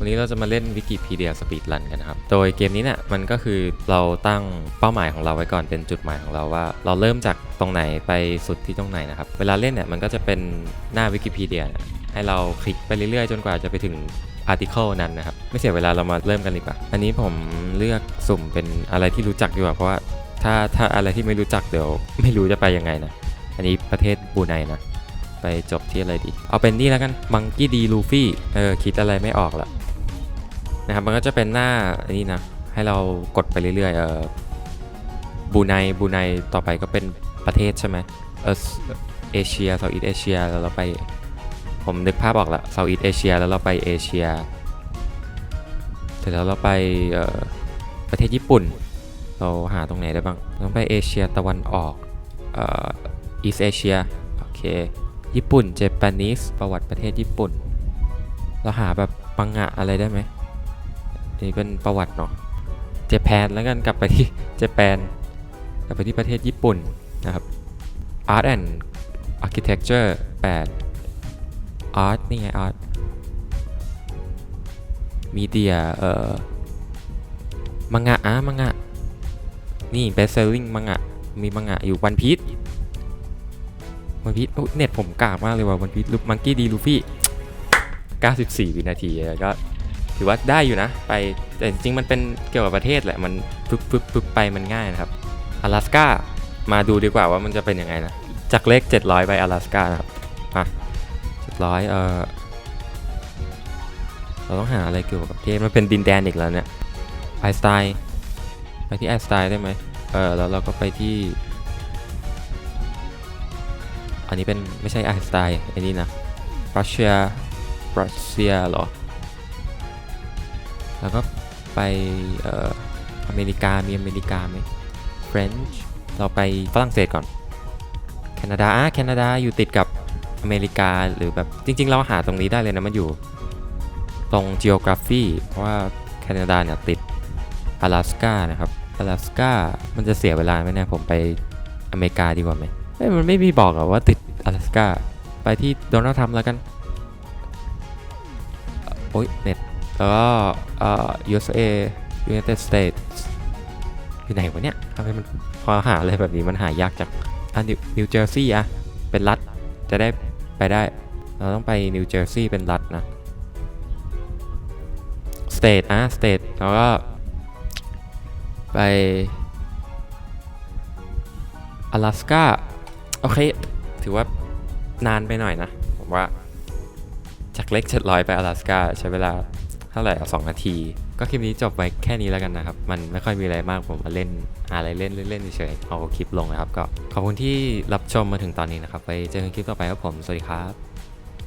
วันนี้เราจะมาเล่นวิกิพีเดียสปีดรันกันนะครับ โดยเกมนี้เนี่ยมันก็คือเราตั้งเป้าหมายของเราไว้ก่อนเป็นจุดหมายของเราว่า เราเริ่มจากตรงไหนไปสุดที่ตรงไหนนะครับ เวลาเล่นเนี่ยมันก็จะเป็นหน้าวิกิพีเดียให้เราคลิกไปเรื่อยๆ จนกว่าจะไปถึงอาร์ติเคิลนั้นนะครับ ไม่เสียเวลาเรามาเริ่มกันดีกว่า อันนี้ผมเลือกสุ่มเป็นอะไรที่รู้จักดีกว่าเพราะว่าถ้าถ้าอะไรที่ไม่รู้จักเดี๋ยวไม่รู้จะไปยังไงนะ อันนี้ประเทศบูไนนะ ไปจบที่อะไรดี เอาเป็นนี่แล้วกันมังกี้ดีลูฟี่ เออคิดอะไรไม่ออกละ นะครับมันก็จะเป็นหน้าอันนี้นะให้เรากดไปเรื่อยๆเออบูไนบูไนต่อไปก็เป็นประเทศใช่ไหมเออเอเชียเซาท์อีสเอเชียแล้วเราไปผมนึกภาพออกละเซาท์อีสเอเชียแล้วเราไปเอเชียเสร็จแล้วเราไปเอ่อประเทศญี่ปุ่น เราหาตรงไหนได้บ้างต้องไปเอเชียตะวันออกเอ่ออีสเอเชียโอเคญี่ปุ่นเจแปนิสประวัติประเทศญี่ปุ่น เราหาแบบปังงะอะไรได้ไหม นี่เป็นประวัติเนาะเจแปนแล้วกันกลับไปที่เจแปนกลับไปที่ประเทศญี่ปุ่นนะครับ Art and Architecture 8 Art นี่ไง Art Media เอ่อมังงะอะมังงะ นี่ best selling มังงะ มีมังงะอยู่วันพี e วันพีชเน็ตผมกากมากเลยว่ะวันพีชลูมังกี้ดีลูฟี่ 94 วินาทีก็ ถือว่าได้อยู่นะ ไปแต่จริงๆ มันเป็นเกี่ยวกับประเทศแหละ มันฟึบฟึบฟึบไปมันง่ายนะครับ阿拉สกามาดูดีกว่าว่ามันจะเป็นยังไงนะ จากเลข 700 ไป阿拉สกานะครับอ่ะ700 เออเราต้องหาอะไรเกี่ยวกับประเทศ มันเป็นดินแดนอีกแล้วเนี่ยไอสไตล์ไปที่ไอสไตล์ได้ไหมเออแล้วเราก็ไปที่ อันนี้เป็นไม่ใช่ไอน์สไตน์อันนี้นะรัสเซียรัสเซียเหรอ แล้วก็ไปเอ่ออเมริกา มีอเมริกาไหม French เราไปฝรั่งเศสก่อน แคนาดาอ่ะแคนาดาอยู่ติดกับอเมริกาหรือแบบจริง ๆ เราหาตรงนี้ได้เลยนะ มันอยู่ตรง geography เพราะว่าแคนาดาเนี่ยติด阿拉สกานะครับ阿拉สกามันจะเสียเวลาไหมเนี่ยผมไปอเมริกาดีกว่าไหม เอ้ยมันไม่มีบอกอะว่าติด阿拉สกาไปที่โดนัลด์ทรัมป์แล้วกันเอ่อโอ้ยเน็ต แล้วก็เออ USA United States อยู่ไหนวะเนี่ยทำไมมันพอหาอะไรแบบนี้มันหายากจังอะนิวเจอร์ซีย์อะเป็นรัฐจะได้ไปได้ เราต้องไปนิวเจอร์ซีย์เป็นรัฐนะสเตทอะสเตทแล้วก็ ไปอลาสก้าโอเค ถือว่านานไปหน่อยนะ ผมว่า จากเล็กเจ็ดร้อยไปอลาสก้าใช้เวลา ท่าไหร่อะ2นาที ก็คลิปนี้จบไว้แค่นี้แล้วกันนะครับ มันไม่ค่อยมีอะไรมากผมมาเล่นอะไรเล่นเล่นเฉยๆเอาคลิปลงนะครับ ก็ขอบคุณที่รับชมมาถึงตอนนี้นะครับ ไปเจอกันคลิปต่อไปครับผม สวัสดีครับ